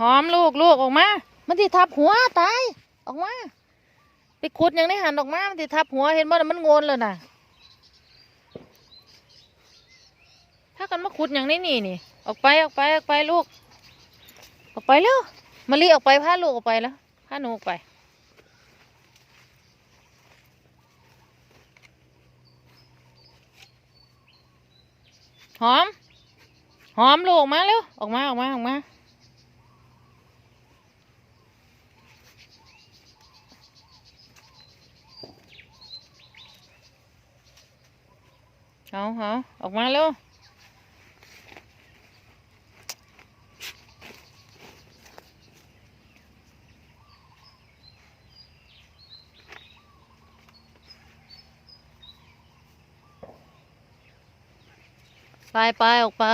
หอมลูกลูกออกมา มันที่ทับหัวตาย ออกมา ไปขุดย่างนี้หันออกมา มันที่ทับหัวเห็นบ่น่ะมันงนเลยน่ะถ้ากันมาขุดอย่างนี้นี่นี่ ออกไปออกไปออกไปลูก ออกไปเร็วมาลีออกไปพาลูกออกไปแล้วพาหนูออกไปหอม หอมลูกออกมาเร็วออกมาออกมาออกมา เอาเอาออกมาเร็วไปไปออกไป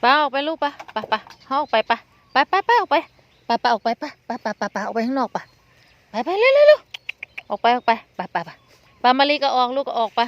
ไปออกไปลูกไปไปไปเขาออกไปป้าไปไปไปออกไปไปไปออกไปไปไปไปไปไปออกไปข้างนอกป้าไปไปเร็วเร็วออกไปออกไปไปไปไปไปมาลีก็ออกลูกก็ออกไป